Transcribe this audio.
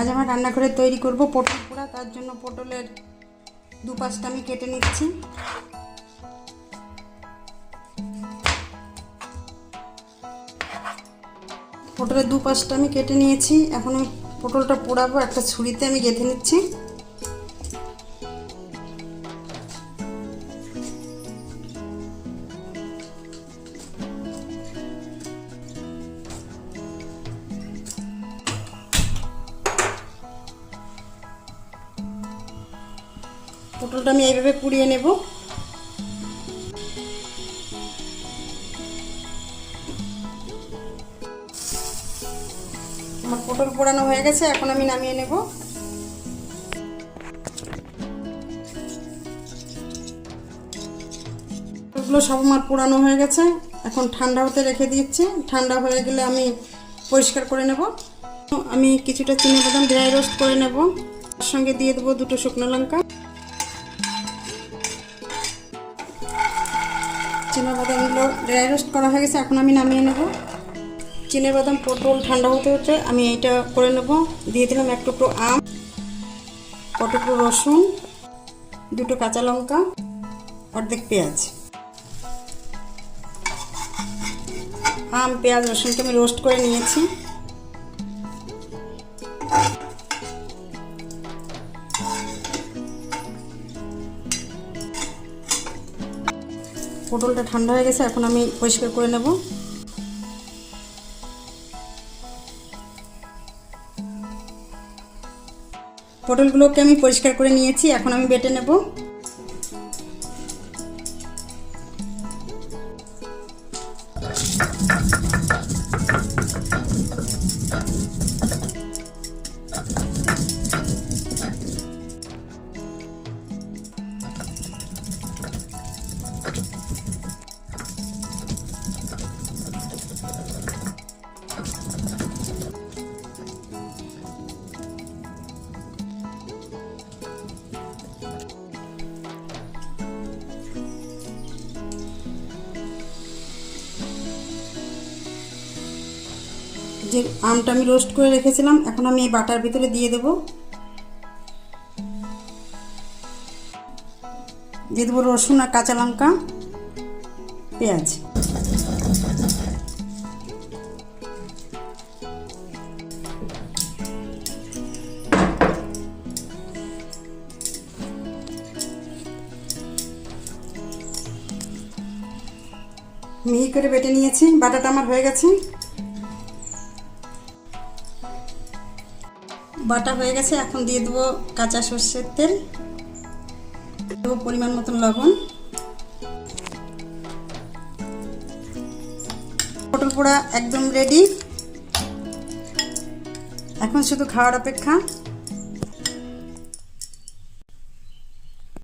আজ আমার রান্নাঘরে তৈরি করব পটল পোড়া, তার জন্য পটলের দুপাশটা আমি কেটে নিচ্ছি। পটলের দুপাশটা আমি কেটে নিয়েছি। এখন আমি পটলটা পোড়াবো, একটা ছুরিতে আমি গেঁথে নিচ্ছি। পটলটা আমি এইভাবে পুড়িয়ে নেব। আমার পটল পোড়ানো হয়ে গেছে, এখন আমি নামিয়ে নেব। পটলগুলো সব আমার পোড়ানো হয়ে গেছে, এখন ঠান্ডা হতে রেখে দিচ্ছি ঠান্ডা হয়ে গেলে আমি পরিষ্কার করে নেব। আমি কিছুটা চিনি বাদাম ড্রাই রোস্ট করে নেব। সঙ্গে দিয়ে দেবো দুটো শুকনো লঙ্কা। বাদামগুলো ড্রাই রোস্ট করা হয়ে গেছে, এখন আমি নামিয়ে নেব। বাদাম পটল ঠান্ডা হতে হতে আমি এইটা করে নেব। দিয়ে দিলাম এক টুকরো আম কটুকরো রসুন, দুটো কাঁচা লঙ্কা, অর্ধেক পেঁয়াজ। আম, পেঁয়াজ, রসুনকে আমি রোস্ট করে নিয়েছি। পটলটা ঠান্ডা হয়ে গেছে, এখন আমি পরিষ্কার করে নেব। পটলগুলোকে আমি পরিষ্কার করে নিয়েছি, এখন আমি বেটে নেব। যে আমটা আমি রোস্ট করে রেখেছিলাম, এখন আমি এই বাটার ভিতরে দিয়ে দেব। দিয়ে দেবো রসুন আর কাঁচা লঙ্কা, পেঁয়াজ। মিহি করে বেটে নিয়েছি, বাটাটা আমার হয়ে গেছে। বাটা হয়ে গেছে, এখন দিয়ে দেবো কাঁচা সর্ষের তেল। দেবো পরিমাণ মতন লবণ। পটল পোড়া একদম রেডি এখন শুধু খাওয়ার অপেক্ষা।